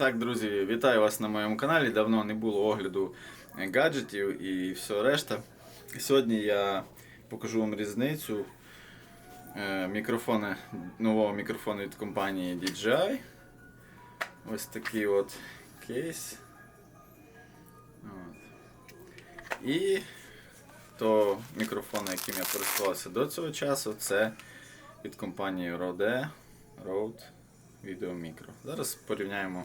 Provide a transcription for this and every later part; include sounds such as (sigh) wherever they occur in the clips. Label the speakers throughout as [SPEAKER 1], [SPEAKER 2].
[SPEAKER 1] Так, друзі, вітаю вас на моєму каналі. Давно не було огляду е, гаджетів і все решта. Сьогодні я покажу вам різницю е, мікрофони, нового мікрофону від компанії DJI. Ось такий от кейс. От. І то мікрофон, яким я користувався до цього часу, це від компанії Rode Rode Micro. Зараз порівняємо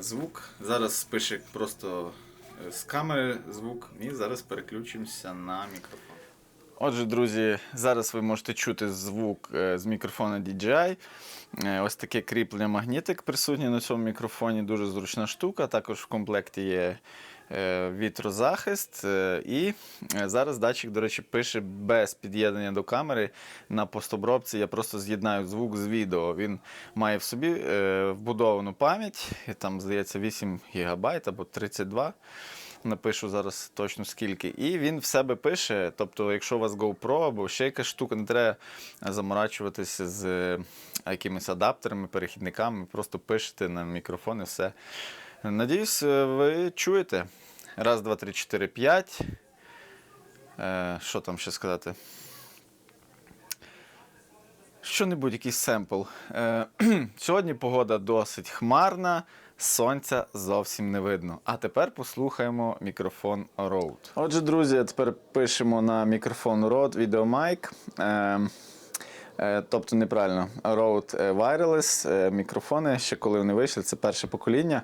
[SPEAKER 1] звук. Зараз пише просто е, з камери звук, і зараз переключимося на мікрофон. Отже, друзі, зараз ви можете чути звук е, з мікрофона DJI. Е, Ось таке кріплення магнітик присутнє на цьому мікрофоні, дуже зручна штука. Також в комплекті є е, вітрозахист. І зараз датчик, до речі, пише без під'єднання до камери. На постобробці я просто з'єднаю звук з відео. Він має в собі вбудовану пам'ять, там, здається, 8 ГБ або 32 Напишу зараз точно скільки. І він в себе пише. Тобто, якщо у вас GoPro або ще якась штука, не треба заморачуватися з е, якимись адаптерами, перехідниками, просто пишете на мікрофон і все. Надіюсь, е, ви чуєте. Раз, два, три, чотири, п'ять. Е, Що там ще сказати? Що-небудь, якийсь семпл. Е, (clears throat) сьогодні погода досить хмарна, сонця зовсім не видно. А тепер послухаємо мікрофон Rode. Отже, друзі, тепер пишемо на мікрофон Rode VideoMic. Е, е, тобто неправильно, Rode Wireless е, мікрофони, ще коли вони вийшли, це перше покоління.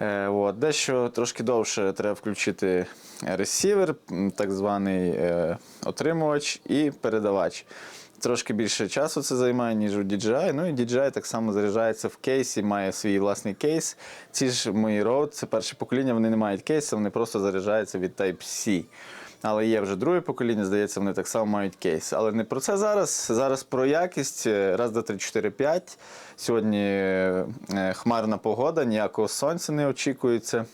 [SPEAKER 1] Е, от, дещо трошки довше треба включити ресівер, так званий е, отримувач і передавач. Трошки більше часу це займає, ніж у DJI. Ну і DJI так само заряджається в кейсі, має свій власний кейс. Ці ж мої Rode, це перше покоління, вони не мають кейсу, вони просто заряджаються від Type-C. Але є вже друге покоління, здається, вони так само мають кейс. Але не про це зараз. Зараз про якість. Раз, два, три, чотири, п'ять. Сьогодні е, хмарна погода, ніякого сонця не очікується.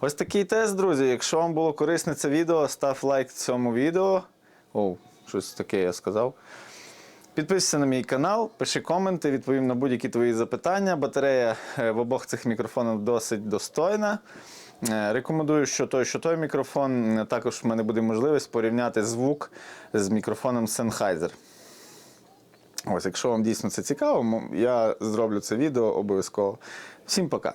[SPEAKER 1] Ось такий тест, друзі. Якщо вам було корисне це відео, став лайк цьому відео. Оу, щось таке я сказав. Підписуйся на мій канал, пиши коменти, відповім на будь-які твої запитання. Батарея е, в обох цих мікрофонах досить достойна. Е, Рекомендую, що той, що той мікрофон. Е, Також в мене буде можливість порівняти звук з мікрофоном Sennheiser. Ось, якщо вам дійсно це цікаво, я зроблю це відео обов'язково. Всім пока!